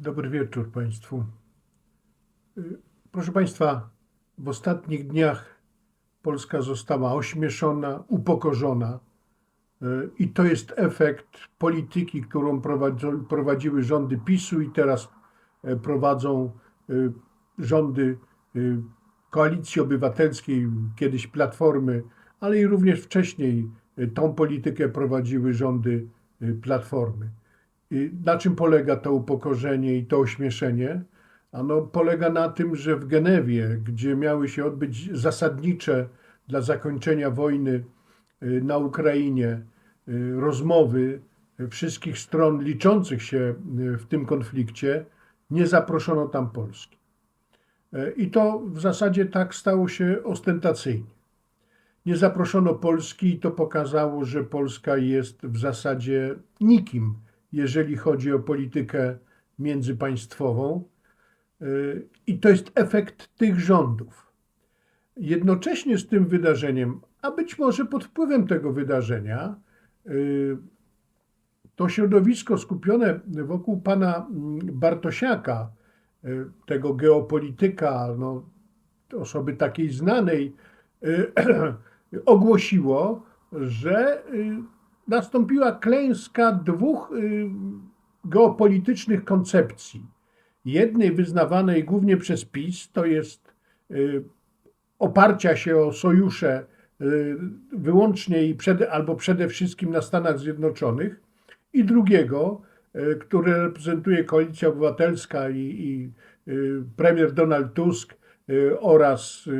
Dobry wieczór Państwu. Y, Proszę Państwa, w ostatnich dniach Polska została ośmieszona, upokorzona y, i to jest efekt polityki, którą prowadziły rządy PiSu i teraz e, prowadzą y, rządy Koalicji Obywatelskiej, kiedyś Platformy, ale i również wcześniej tą politykę prowadziły rządy Platformy. Na czym polega to upokorzenie i to ośmieszenie? Ano, polega na tym, że w Genewie, gdzie miały się odbyć zasadnicze dla zakończenia wojny y, na Ukrainie y, rozmowy wszystkich stron liczących się y, w tym konflikcie, nie zaproszono tam Polski. E, I to w zasadzie tak stało się ostentacyjnie. Nie zaproszono Polski i to pokazało, że Polska jest w zasadzie nikim, jeżeli chodzi o politykę międzypaństwową. Y, I to jest efekt tych rządów. Jednocześnie z tym wydarzeniem, a być może pod wpływem tego wydarzenia, y, to środowisko skupione wokół pana mm, Bartosiaka, y, tego geopolityka, no, osoby takiej znanej, ogłosiło, że nastąpiła klęska dwóch y, geopolitycznych koncepcji. Jednej wyznawanej głównie przez PiS, to jest y, oparcia się o sojusze y, wyłącznie i albo przede wszystkim na Stanach Zjednoczonych, i drugiego, który reprezentuje Koalicja Obywatelska i, i premier Donald Tusk oraz y,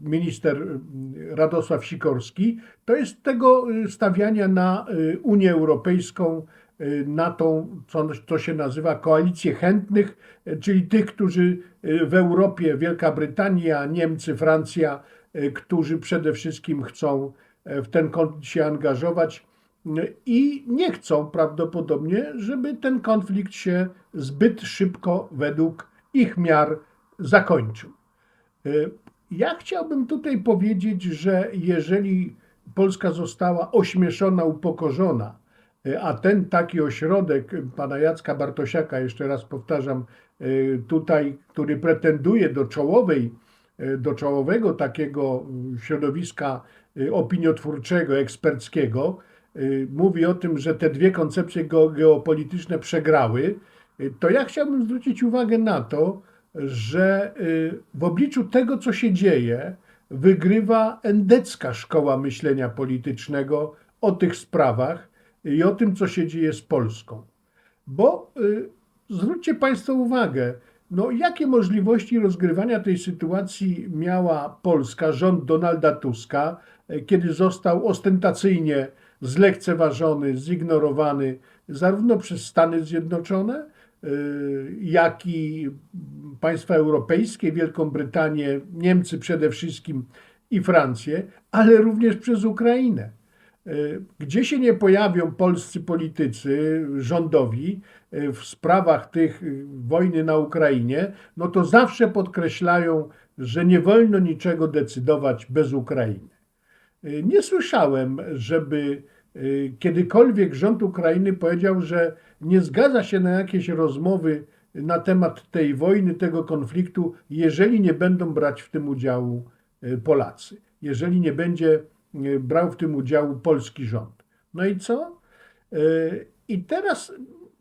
minister y, Radosław Sikorski, to jest tego y, stawiania na y, Unię Europejską, y, na tą, co, co się nazywa koalicję chętnych, y, czyli tych, którzy y, w Europie, Wielka Brytania, Niemcy, Francja, y, którzy przede wszystkim chcą e, w ten konflikt się angażować y, i nie chcą prawdopodobnie, żeby ten konflikt się zbyt szybko według ich miar zakończył. Y, Ja chciałbym tutaj powiedzieć, że jeżeli Polska została ośmieszona, upokorzona, y, a ten taki ośrodek pana Jacka Bartosiaka, jeszcze raz powtarzam, y, tutaj, który pretenduje do czołowej, do czołowego takiego y, środowiska opiniotwórczego, eksperckiego, mówi o tym, że te dwie koncepcje geo- geopolityczne przegrały, to ja chciałbym zwrócić uwagę na to, że y, w obliczu tego, co się dzieje, wygrywa endecka szkoła myślenia politycznego o tych sprawach i o tym, co się dzieje z Polską. Bo y, zwróćcie Państwo uwagę, no jakie możliwości rozgrywania tej sytuacji miała Polska, rząd Donalda Tuska, y, kiedy został ostentacyjnie zlekceważony, zignorowany zarówno przez Stany Zjednoczone, jak i państwa europejskie, Wielką Brytanię, Niemcy przede wszystkim i Francję, ale również przez Ukrainę. Y, Gdzie się nie pojawią polscy politycy rządowi y, w sprawach tych y, wojny na Ukrainie, no to zawsze podkreślają, że nie wolno niczego decydować bez Ukrainy. Y, Nie słyszałem, żeby y, kiedykolwiek rząd Ukrainy powiedział, że nie zgadza się na jakieś rozmowy na temat tej wojny, tego konfliktu, jeżeli nie będą brać w tym udziału y, Polacy, jeżeli nie będzie y, brał w tym udziału polski rząd. No i co? Y, I teraz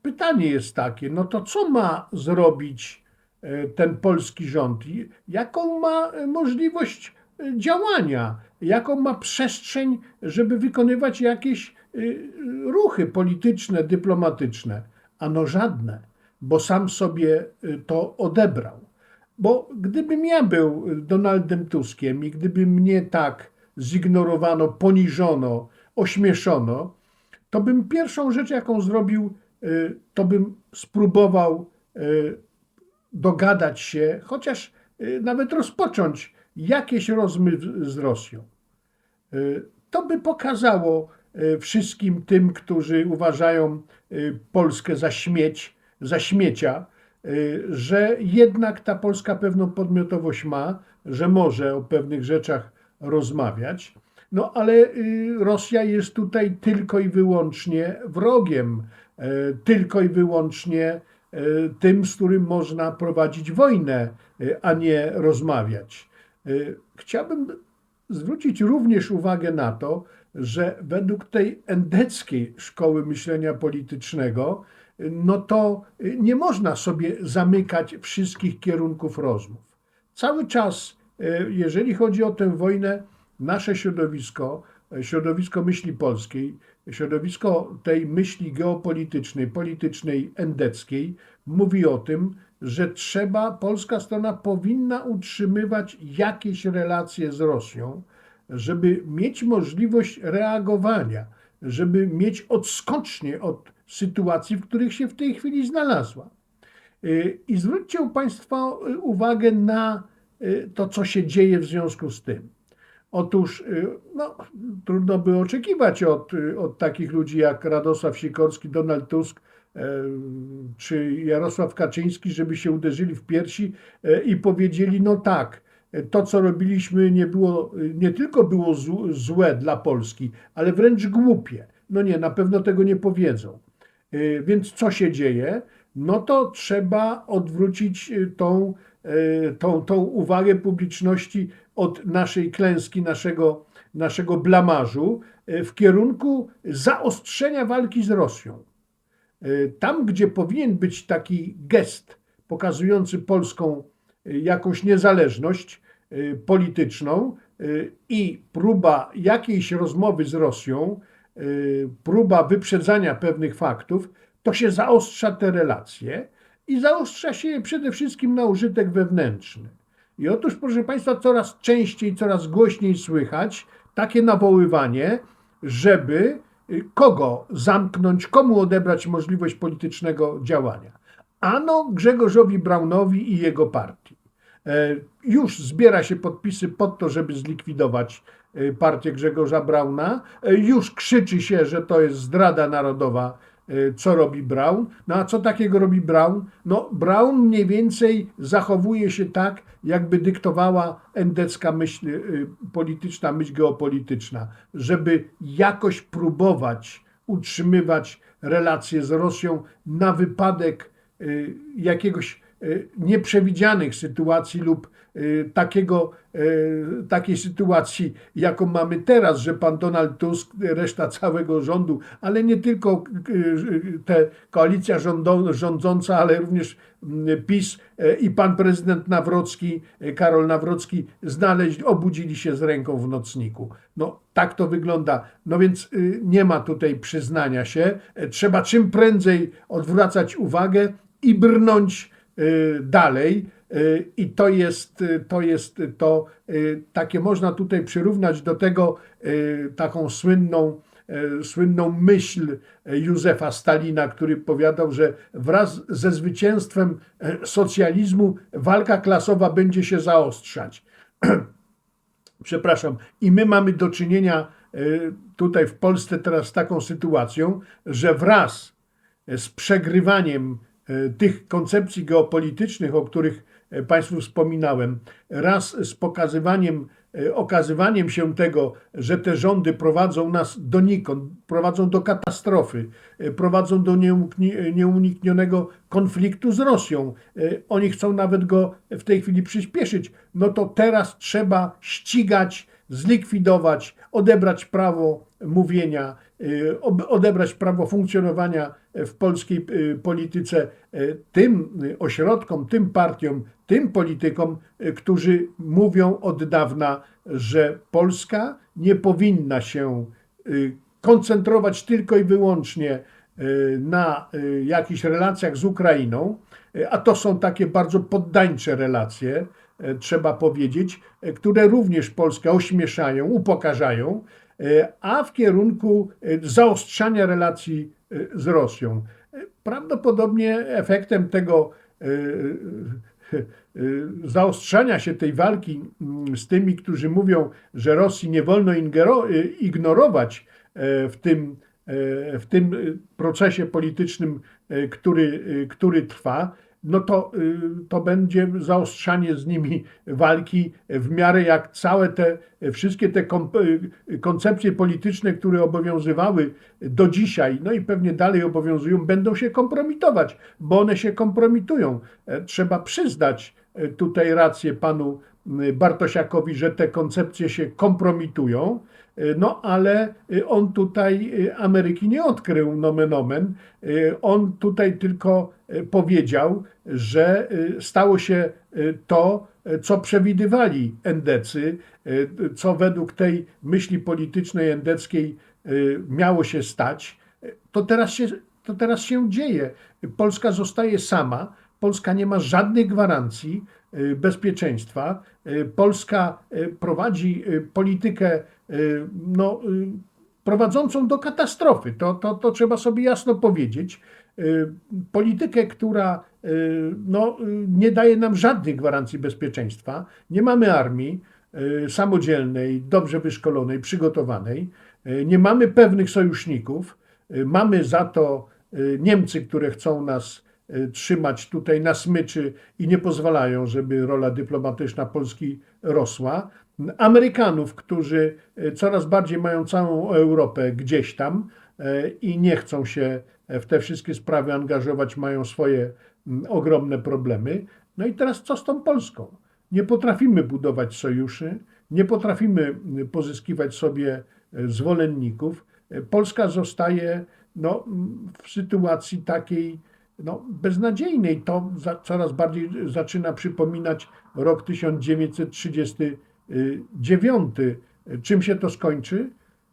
pytanie jest takie, no to co ma zrobić y, ten polski rząd? Jaką ma y, możliwość y, działania? Jaką ma przestrzeń, żeby wykonywać jakieś y, ruchy polityczne, dyplomatyczne? Ano żadne, bo sam sobie y, to odebrał. Bo gdybym ja był Donaldem Tuskiem i gdyby mnie tak zignorowano, poniżono, ośmieszono, to bym pierwszą rzecz, jaką zrobił, y, to bym spróbował dogadać się, chociaż nawet rozpocząć jakieś rozmowy z Rosją. Y, To by pokazało y, wszystkim tym, którzy uważają y, Polskę za śmieć, za śmiecia, że jednak ta Polska pewną podmiotowość ma, że może o pewnych rzeczach rozmawiać. No ale Rosja jest tutaj tylko i wyłącznie wrogiem, tylko i wyłącznie tym, z którym można prowadzić wojnę, a nie rozmawiać. E, Chciałbym zwrócić również uwagę na to, że według tej endeckiej szkoły myślenia politycznego, no to nie można sobie zamykać wszystkich kierunków rozmów. Cały czas, jeżeli chodzi o tę wojnę, nasze środowisko, środowisko myśli polskiej, środowisko tej myśli geopolitycznej, politycznej, endeckiej, mówi o tym, że trzeba, polska strona powinna utrzymywać jakieś relacje z Rosją, żeby mieć możliwość reagowania, żeby mieć odskocznie od sytuacji, w których się w tej chwili znalazła. Y, I zwróćcie Państwo y, uwagę na y, to, co się dzieje w związku z tym. Otóż no, trudno by oczekiwać od, od takich ludzi jak Radosław Sikorski, Donald Tusk czy Jarosław Kaczyński, żeby się uderzyli w piersi e, i powiedzieli: No tak, to co robiliśmy nie, było, nie tylko było zł- złe dla Polski, ale wręcz głupie. No nie, na pewno tego nie powiedzą. Y, Więc co się dzieje? No to trzeba odwrócić tą, tą, tą uwagę publiczności od naszej klęski, naszego, naszego blamażu y, w kierunku zaostrzenia walki z Rosją. Y, Tam, gdzie powinien być taki gest pokazujący polską y, jakąś niezależność y, polityczną i próba jakiejś rozmowy z Rosją, próba wyprzedzania pewnych faktów, to się zaostrza te relacje i zaostrza się je przede wszystkim na użytek wewnętrzny. I otóż, proszę Państwa, coraz częściej, coraz głośniej słychać takie nawoływanie, żeby kogo zamknąć, komu odebrać możliwość politycznego działania. Ano Grzegorzowi Braunowi i jego partii. E, Już zbiera się podpisy pod to, żeby zlikwidować e, partię Grzegorza Brauna. E, Już krzyczy się, że to jest zdrada narodowa, co robi Braun. No a co takiego robi Braun? No Braun mniej więcej zachowuje się tak, jakby dyktowała endecka myśl e, polityczna, myśl geopolityczna, żeby jakoś próbować utrzymywać relacje z Rosją na wypadek y, jakiegoś y, nieprzewidzianych sytuacji lub y, takiego, y, takiej sytuacji, jaką mamy teraz, że pan Donald Tusk, reszta całego rządu, ale nie tylko y, y, te koalicja rządząca, ale również PiS y, i pan prezydent Nawrocki, y, Karol Nawrocki znaleźć, obudzili się z ręką w nocniku. No tak to wygląda. No więc y, nie ma tutaj przyznania się. E, Trzeba czym prędzej odwracać uwagę i brnąć y, dalej. Y, I to jest, y, to jest to y, takie można tutaj przyrównać do tego y, taką słynną, y, słynną myśl Józefa Stalina, który powiadał, że wraz ze zwycięstwem e, socjalizmu walka klasowa będzie się zaostrzać. Przepraszam. I my mamy do czynienia y, tutaj w Polsce teraz z taką sytuacją, że wraz z przegrywaniem tych koncepcji geopolitycznych, o których e, Państwu wspominałem, raz z pokazywaniem, e, okazywaniem się tego, że te rządy prowadzą nas donikąd, prowadzą do katastrofy, e, prowadzą do nieuniknionego konfliktu z Rosją. E, Oni chcą nawet go w tej chwili przyspieszyć. No to teraz trzeba ścigać, zlikwidować, odebrać prawo mówienia, odebrać prawo funkcjonowania w polskiej y, polityce y, tym y, ośrodkom, tym partiom, tym politykom, y, którzy mówią od dawna, że Polska nie powinna się y, koncentrować tylko i wyłącznie y, na y, jakichś relacjach z Ukrainą, y, a to są takie bardzo poddańcze relacje, e, trzeba powiedzieć, e, które również Polskę ośmieszają, upokarzają, e, a w kierunku e, zaostrzania relacji e, z Rosją. E, Prawdopodobnie efektem tego e, e, zaostrzania się tej walki mm, z tymi, którzy mówią, że Rosji nie wolno e, ignorować e, w tym, e, w tym e, procesie politycznym, e, który, e, który trwa, no to, y, to będzie zaostrzanie z nimi walki w miarę jak całe te wszystkie te y, koncepcje polityczne, które obowiązywały do dzisiaj, no i pewnie dalej obowiązują, będą się kompromitować, bo one się kompromitują. E, Trzeba przyznać e, tutaj rację panu Bartosiakowi, że te koncepcje się kompromitują. No ale y, on tutaj y, Ameryki nie odkrył, nomen omen. Y, On tutaj tylko powiedział, że stało się to, co przewidywali endecy, co według tej myśli politycznej endeckiej miało się stać. To teraz się, to teraz się dzieje. Polska zostaje sama. Polska nie ma żadnych gwarancji bezpieczeństwa. Y, Polska y, prowadzi y, politykę y, no, y, prowadzącą do katastrofy. To, to, to trzeba sobie jasno powiedzieć. Y, Politykę, która y, no, y, nie daje nam żadnych gwarancji bezpieczeństwa. Nie mamy armii y, samodzielnej, dobrze wyszkolonej, przygotowanej. Y, Nie mamy pewnych sojuszników. Y, Mamy za to y, Niemcy, które chcą nas y, trzymać tutaj na smyczy i nie pozwalają, żeby rola dyplomatyczna Polski rosła. Amerykanów, którzy y, coraz bardziej mają całą Europę gdzieś tam y, i nie chcą się w te wszystkie sprawy angażować, mają swoje mm, ogromne problemy. No i teraz co z tą Polską? Nie potrafimy budować sojuszy, nie potrafimy y, pozyskiwać sobie y, zwolenników. Y, Polska zostaje no, w sytuacji takiej no, beznadziejnej. To za, coraz bardziej zaczyna przypominać rok 1939. Czym się to skończy?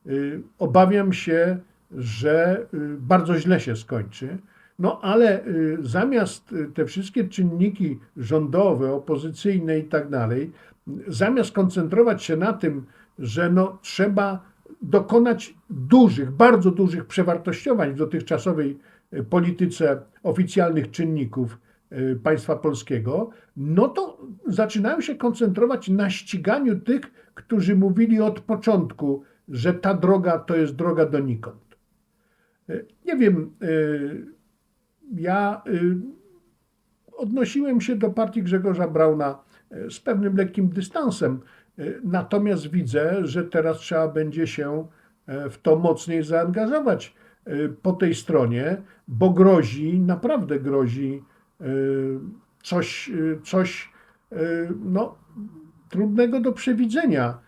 Y, Obawiam się, że y, bardzo źle się skończy. No ale y, zamiast y, te wszystkie czynniki rządowe, opozycyjne i tak dalej, zamiast koncentrować się na tym, że no, trzeba dokonać dużych, bardzo dużych przewartościowań w dotychczasowej y, polityce oficjalnych czynników y, państwa polskiego, no to zaczynają się koncentrować na ściganiu tych, którzy mówili od początku, że ta droga to jest droga donikąd. Y, Nie wiem, y, ja odnosiłem się do partii Grzegorza Brauna z pewnym lekkim dystansem, natomiast widzę, że teraz trzeba będzie się e, w to mocniej zaangażować po tej stronie, bo grozi, naprawdę grozi y, coś, y, coś y, no, trudnego do przewidzenia.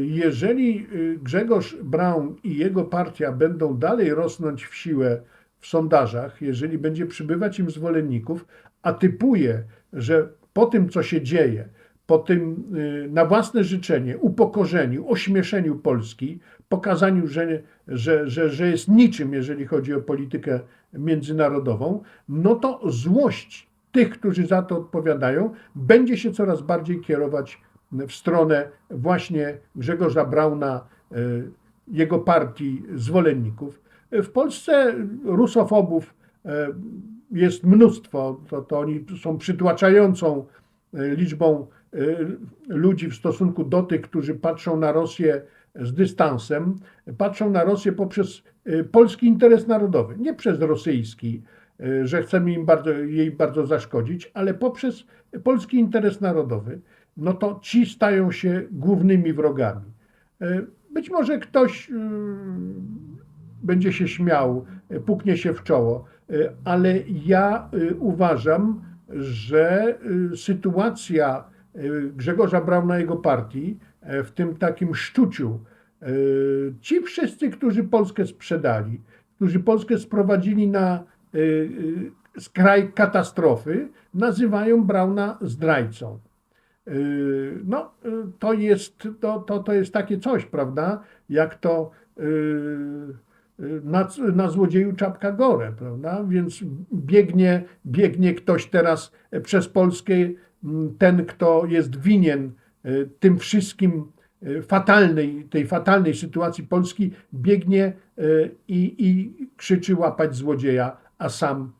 Jeżeli y, Grzegorz Braun i jego partia będą dalej rosnąć w siłę w sondażach, jeżeli będzie przybywać im zwolenników, a typuję, że po tym, co się dzieje, po tym y, na własne życzenie, upokorzeniu, ośmieszeniu Polski, pokazaniu, że, że, że, że jest niczym, jeżeli chodzi o politykę międzynarodową, no to złość tych, którzy za to odpowiadają, będzie się coraz bardziej kierować w stronę właśnie Grzegorza Brauna, y, jego partii zwolenników. W Polsce rusofobów y, jest mnóstwo, to, to oni są przytłaczającą liczbą ludzi w stosunku do tych, którzy patrzą na Rosję z dystansem, patrzą na Rosję poprzez y, polski interes narodowy, nie przez rosyjski, y, że chcemy im bardzo, jej bardzo zaszkodzić, ale poprzez polski interes narodowy, no to ci stają się głównymi wrogami. Y, Być może ktoś y, będzie się śmiał, y, puknie się w czoło, y, ale ja y, uważam, że y, sytuacja y, Grzegorza Brauna jego partii e, w tym takim szczuciu, y, ci wszyscy, którzy Polskę sprzedali, którzy Polskę sprowadzili na y, y, skraj katastrofy, nazywają Brauna zdrajcą. Y, No, y, to jest, to, to, to jest takie coś, prawda? Jak to y, y, na, na złodzieju czapka gore, prawda? Więc biegnie, biegnie ktoś teraz przez Polskę, ten, kto jest winien y, tym wszystkim y, fatalnej, tej fatalnej sytuacji Polski, biegnie y, i, i krzyczy łapać złodzieja, a sam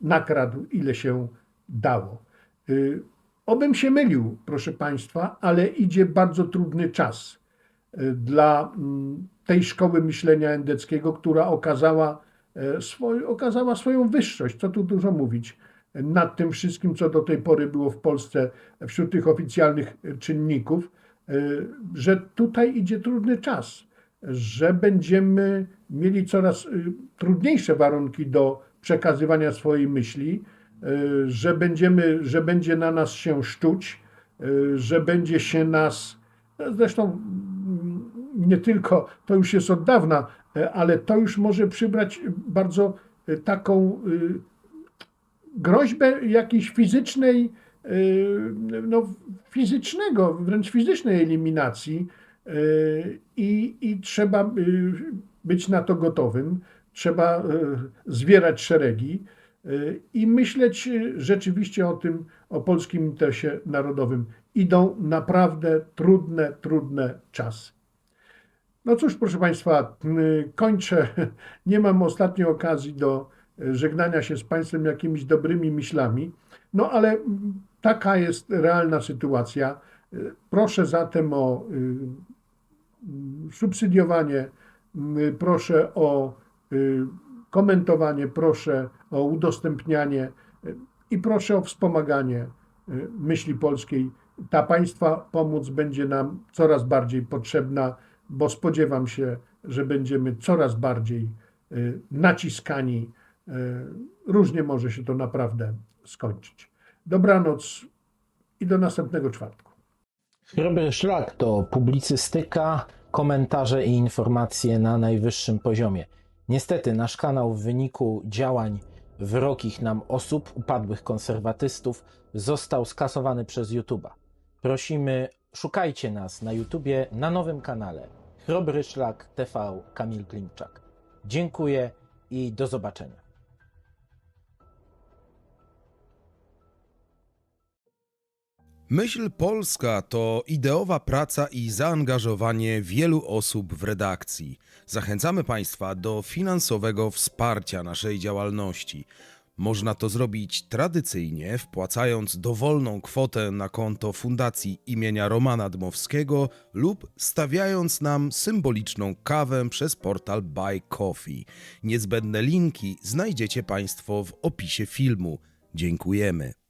nakradł ile się dało. Obym się mylił, proszę Państwa, ale idzie bardzo trudny czas dla mm, tej szkoły myślenia endeckiego, która okazała, e, swoj, okazała swoją wyższość, co tu dużo mówić, nad tym wszystkim, co do tej pory było w Polsce wśród tych oficjalnych czynników, y, że tutaj idzie trudny czas, że będziemy mieli coraz y, trudniejsze warunki do przekazywania swojej myśli, y, że, będziemy, że będzie na nas się szczuć, że będzie się nas, zresztą nie tylko, to już jest od dawna, ale to już może przybrać bardzo taką groźbę jakiejś fizycznej, y, no, fizycznego, wręcz fizycznej eliminacji y, i, i trzeba y, być na to gotowym, trzeba zwierać szeregi i myśleć rzeczywiście o tym, o polskim interesie narodowym. Idą naprawdę trudne, trudne czasy. No cóż, proszę Państwa, kończę. Nie mam ostatniej okazji do żegnania się z Państwem jakimiś dobrymi myślami, no ale taka jest realna sytuacja. Proszę zatem o y, subsydiowanie, y, proszę o y, komentowanie, proszę o udostępnianie i proszę o wspomaganie myśli polskiej. Ta Państwa pomoc będzie nam coraz bardziej potrzebna, bo spodziewam się, że będziemy coraz bardziej naciskani. Y, Różnie może się to naprawdę skończyć. Dobranoc i do następnego czwartku. Chrobry Szlak to publicystyka, komentarze i informacje na najwyższym poziomie. Niestety nasz kanał w wyniku działań wrogich nam osób, upadłych konserwatystów, został skasowany przez YouTube'a. Prosimy, szukajcie nas na YouTubie na nowym kanale Chrobry Szlak TV Kamil Klimczak. Dziękuję i do zobaczenia. Myśl Polska to ideowa praca i zaangażowanie wielu osób w redakcji. Zachęcamy Państwa do finansowego wsparcia naszej działalności. Można to zrobić tradycyjnie, wpłacając dowolną kwotę na konto Fundacji imienia Romana Dmowskiego lub stawiając nam symboliczną kawę przez portal Buy Coffee. Niezbędne linki znajdziecie Państwo w opisie filmu. Dziękujemy.